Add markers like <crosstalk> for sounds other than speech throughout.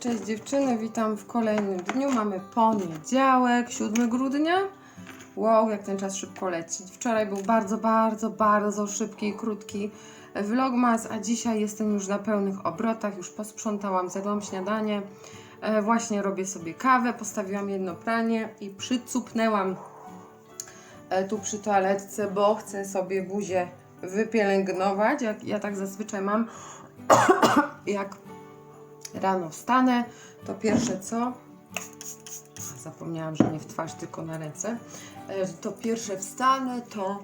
cześć dziewczyny, witam w kolejnym dniu. Mamy poniedziałek, 7 grudnia. Wow, jak ten czas szybko leci. Wczoraj był bardzo, bardzo, bardzo szybki i krótki vlogmas, a dzisiaj jestem już na pełnych obrotach. Już posprzątałam, zjadłam śniadanie. E, właśnie robię sobie kawę, postawiłam jedno pranie i przycupnęłam e, tu przy toaletce, bo chcę sobie buzię wypielęgnować. Jak ja tak zazwyczaj mam, <coughs> jak rano wstanę, to pierwsze co? Zapomniałam, że nie w twarz, tylko na ręce. E, To pierwsze wstanę, to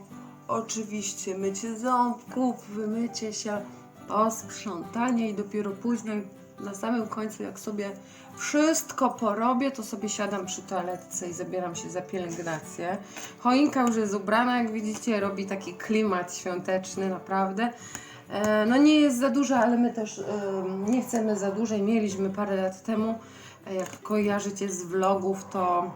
oczywiście mycie ząbków, wymycie się, posprzątanie i dopiero później na samym końcu, jak sobie wszystko porobię, to sobie siadam przy toaletce i zabieram się za pielęgnację. Choinka już jest ubrana, jak widzicie, robi taki klimat świąteczny, naprawdę. E, No nie jest za duża, ale my też em, nie chcemy za dużej. Mieliśmy parę lat temu, e, jak kojarzycie z vlogów, to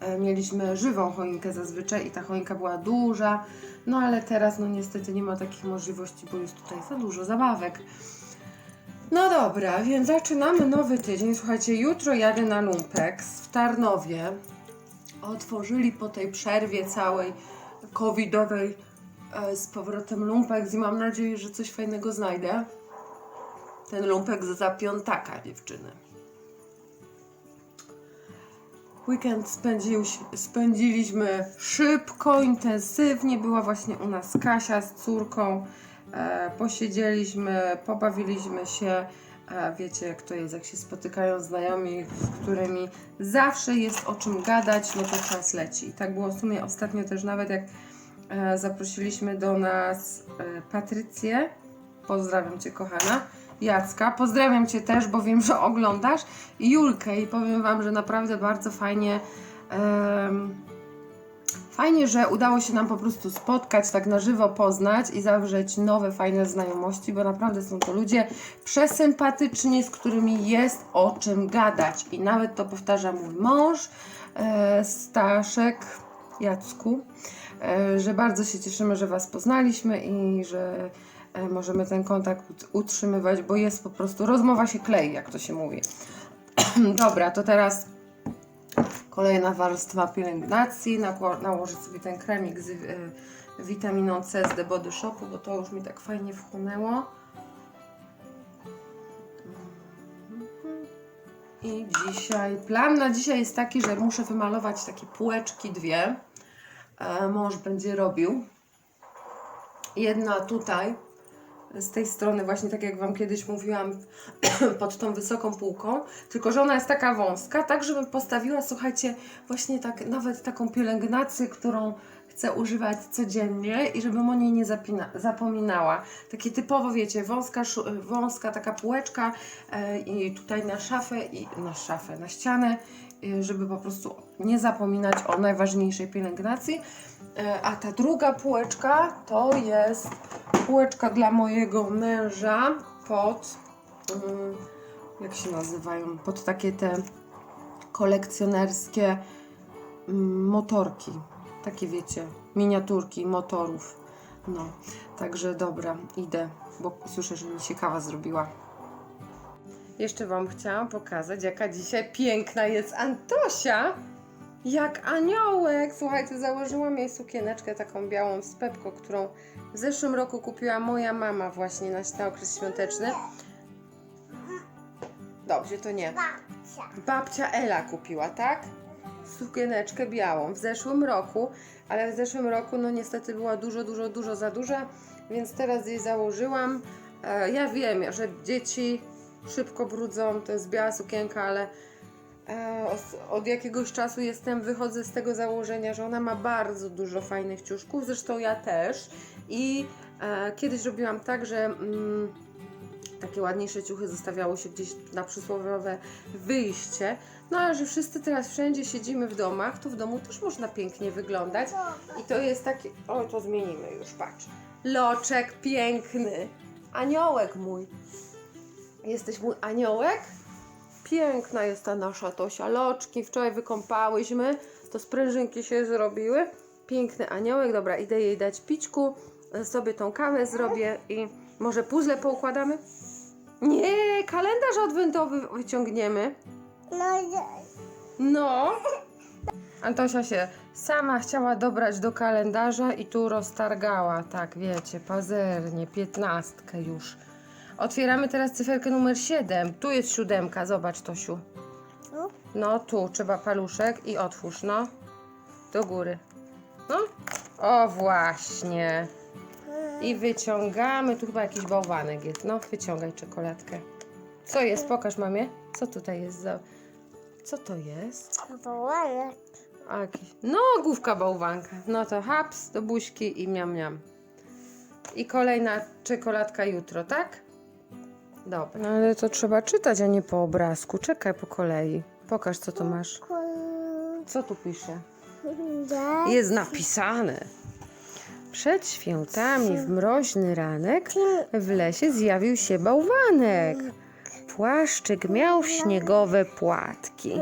e, mieliśmy żywą choinkę zazwyczaj i ta choinka była duża. No ale teraz no niestety nie ma takich możliwości, bo jest tutaj za dużo zabawek. No dobra, więc zaczynamy nowy tydzień. Słuchajcie, jutro jadę na Lumpex w Tarnowie. Otworzyli po tej przerwie całej covidowej e, z powrotem Lumpex i mam nadzieję, że coś fajnego znajdę. Ten Lumpex za piątaka, dziewczyny. Weekend spędził, spędziliśmy szybko, intensywnie. Była właśnie u nas Kasia z córką. E, posiedzieliśmy, pobawiliśmy się. E, wiecie, jak to jest, jak się spotykają znajomi, z którymi zawsze jest o czym gadać, no to czas leci. I tak było w sumie ostatnio też, nawet jak e, zaprosiliśmy do nas e, Patrycję. Pozdrawiam Cię, kochana. Jacka. Pozdrawiam Cię też, bo wiem, że oglądasz. I Julkę i powiem Wam, że naprawdę bardzo fajnie. em, fajnie, że udało się nam po prostu spotkać, tak na żywo poznać i zawrzeć nowe, fajne znajomości, bo naprawdę są to ludzie przesympatyczni, z którymi jest o czym gadać. I nawet to powtarza mój mąż, e, Staszek Jacku, e, że bardzo się cieszymy, że Was poznaliśmy i że e, możemy ten kontakt ut- utrzymywać, bo jest po prostu, rozmowa się klei, jak to się mówi. <clears throat> Dobra, to teraz kolejna warstwa pielęgnacji. Nałożę sobie ten kremik z y, witaminą C z The Body Shopu, bo to już mi tak fajnie wchłonęło. I dzisiaj, plan na dzisiaj jest taki, że muszę wymalować takie półeczki dwie. E, mąż będzie robił. Jedna tutaj, z tej strony właśnie tak jak Wam kiedyś mówiłam, <clears throat> pod tą wysoką półką, tylko że ona jest taka wąska, tak żebym postawiła, słuchajcie, właśnie tak nawet taką pielęgnację, którą chcę używać codziennie i żebym o niej nie zapina, zapominała. Takie typowo, wiecie, wąska, wąska taka półeczka e, i tutaj na szafę, i na szafę, na ścianę, żeby po prostu nie zapominać o najważniejszej pielęgnacji. E, a ta druga półeczka to jest półeczka dla mojego męża pod, mm, jak się nazywają, pod takie te kolekcjonerskie mm, motorki. Takie wiecie, miniaturki motorów. No, także dobra, idę, bo słyszę, że mi się kawa zrobiła. Jeszcze Wam chciałam pokazać, jaka dzisiaj piękna jest Antosia. Jak aniołek! Słuchajcie, założyłam jej sukieneczkę taką białą z Pepko, którą w zeszłym roku kupiła moja mama właśnie na, na okres świąteczny. Dobrze, to nie. Babcia. Babcia Ela kupiła, tak? Sukieneczkę białą w zeszłym roku, ale w zeszłym roku no niestety była dużo, dużo, dużo za duża, więc teraz jej założyłam. E, ja wiem, że dzieci szybko brudzą, to jest biała sukienka, ale e, od jakiegoś czasu jestem, wychodzę z tego założenia, że ona ma bardzo dużo fajnych ciuszków, zresztą ja też i e, kiedyś robiłam tak, że mm, takie ładniejsze ciuchy zostawiało się gdzieś na przysłowiowe wyjście. No ale że wszyscy teraz wszędzie siedzimy w domach, to w domu też można pięknie wyglądać. I to jest taki. O, to zmienimy już, patrz. Loczek piękny. Aniołek mój. Jesteś mój aniołek? Piękna jest ta nasza Tosia. Loczki wczoraj wykąpałyśmy, to sprężynki się zrobiły. Piękny aniołek. Dobra, idę jej dać pićku. Sobie tą kawę zrobię i może puzzle poukładamy? Nie, kalendarz adwentowy wyciągniemy. No, nie. No. Antosia się sama chciała dobrać do kalendarza i tu roztargała, tak wiecie, pazernie, piętnastkę już. Otwieramy teraz cyferkę numer 7. Tu jest siódemka, zobacz Tosiu. Tu? No tu trzeba paluszek i otwórz, no. Do góry. No. O właśnie. I wyciągamy, tu chyba jakiś bałwanek jest. No, wyciągaj czekoladkę. Co jest? Pokaż mamie. Co tutaj jest za... Co to jest? A, jakiś... No, główka bałwanka. No to haps do buźki i miam miam. I kolejna czekoladka jutro, tak? Dobra. No ale to trzeba czytać, a nie po obrazku. Czekaj po kolei. Pokaż, co to masz. Co tu pisze? Jest napisane. Przed świętami w mroźny ranek w lesie zjawił się bałwanek. Płaszczyk miał śniegowe płatki.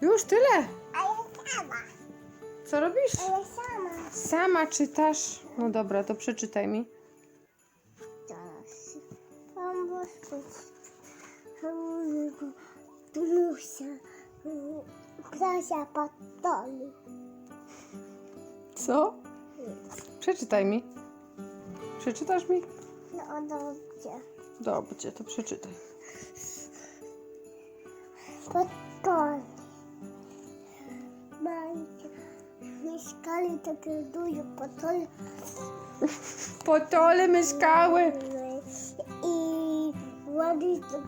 Już tyle. Co robisz? Sama czytasz? No dobra, to przeczytaj mi. Musia. Prosia patoli. Co? Przeczytaj mi. Przeczytasz mi? No dobrze. Dobrze, to przeczytaj. Patoli. Macie. Mieszkali takie duże patoli. Po tole mieszkały. I ładnie do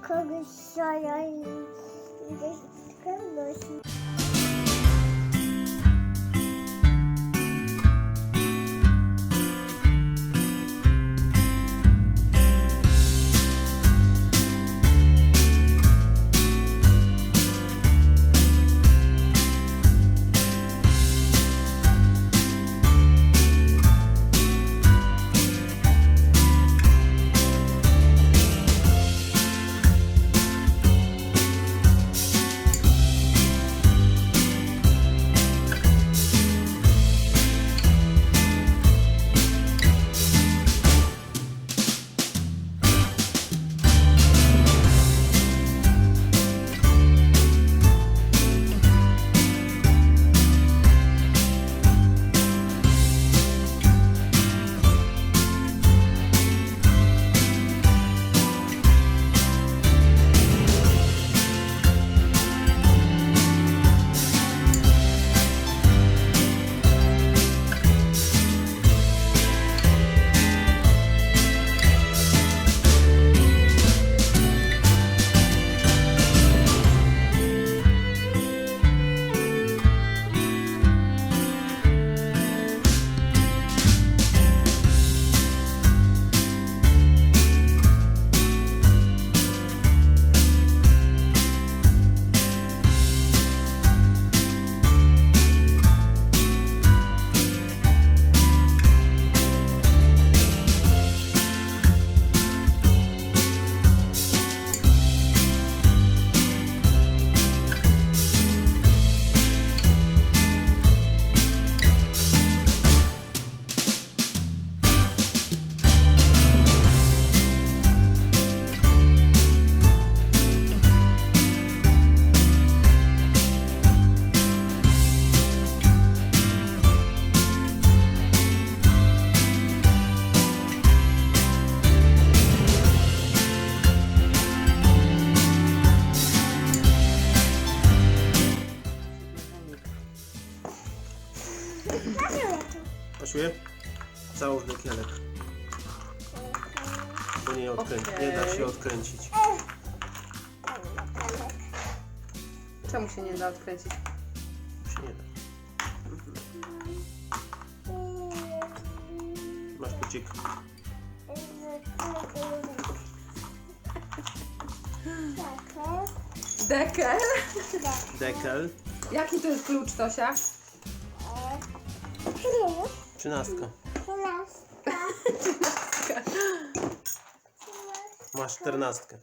Kielek. Bo nie, odkręci, nie da się odkręcić. Czemu się nie da odkręcić? Się nie da. Masz kucik. Dekel? Dekel. Jaki to jest klucz, Tosia? Trzynastka. Masz czternastkę.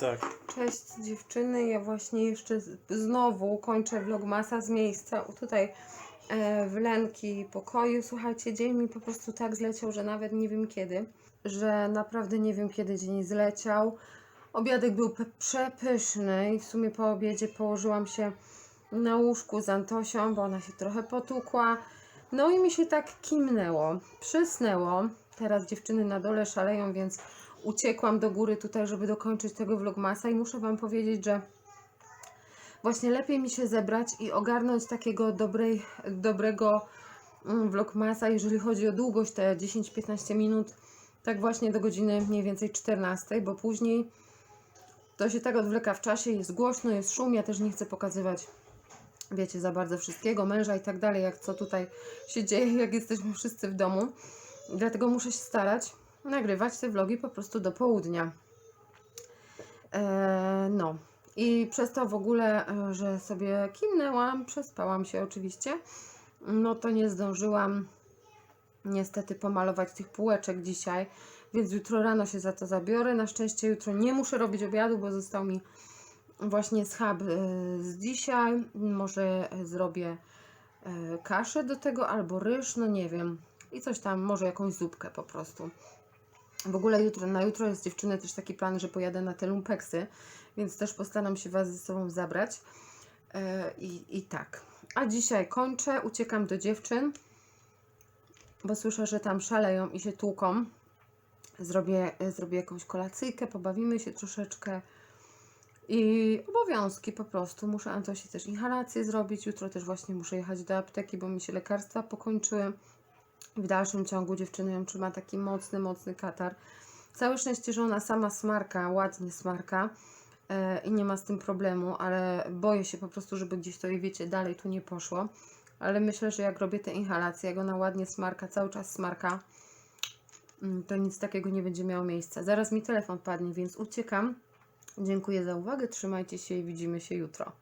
Tak. Cześć dziewczyny, ja właśnie jeszcze z- znowu kończę vlogmasa z miejsca. Tutaj e, w Lenki pokoju. Słuchajcie, dzień mi po prostu tak zleciał, że nawet nie wiem kiedy, że naprawdę nie wiem kiedy dzień zleciał. Obiadek był pe- przepyszny i w sumie po obiedzie położyłam się na łóżku z Antosią, bo ona się trochę potukła. No i mi się tak kimnęło, przysnęło. Teraz dziewczyny na dole szaleją, więc uciekłam do góry tutaj, żeby dokończyć tego vlogmasa i muszę Wam powiedzieć, że właśnie lepiej mi się zebrać i ogarnąć takiego dobrej, dobrego mm, vlogmasa, jeżeli chodzi o długość, te 10-15 minut, tak właśnie do godziny mniej więcej 14, bo później to się tak odwleka w czasie, jest głośno, jest szum, ja też nie chcę pokazywać wiecie, za bardzo wszystkiego, męża i tak dalej, jak co tutaj się dzieje, jak jesteśmy wszyscy w domu. Dlatego muszę się starać nagrywać te vlogi po prostu do południa. Eee, no. I przez to w ogóle, e, że sobie kimnęłam, przespałam się oczywiście, no to nie zdążyłam niestety pomalować tych półeczek dzisiaj, więc jutro rano się za to zabiorę. Na szczęście jutro nie muszę robić obiadu, bo został mi właśnie schab e, z dzisiaj. Może e, zrobię e, kaszę do tego albo ryż, no nie wiem. I coś tam, może jakąś zupkę po prostu. W ogóle jutro, na jutro jest dziewczyny też taki plan, że pojadę na te lumpeksy, więc też postaram się Was ze sobą zabrać. E, I, I tak. A dzisiaj kończę, uciekam do dziewczyn, bo słyszę, że tam szaleją i się tłuką. Zrobię, zrobię jakąś kolacyjkę, pobawimy się troszeczkę. I obowiązki po prostu. Muszę Antosi też inhalację zrobić. Jutro też właśnie muszę jechać do apteki, bo mi się lekarstwa pokończyły. W dalszym ciągu dziewczyny ją trzyma taki mocny, mocny katar. Całe szczęście, że ona sama smarka, ładnie smarka e, i nie ma z tym problemu, ale boję się po prostu, żeby gdzieś to jej, wiecie, dalej tu nie poszło. Ale myślę, że jak robię te inhalacje, jak ona ładnie smarka, cały czas smarka, mm, to nic takiego nie będzie miało miejsca. Zaraz mi telefon padnie, więc uciekam. Dziękuję za uwagę, trzymajcie się i widzimy się jutro.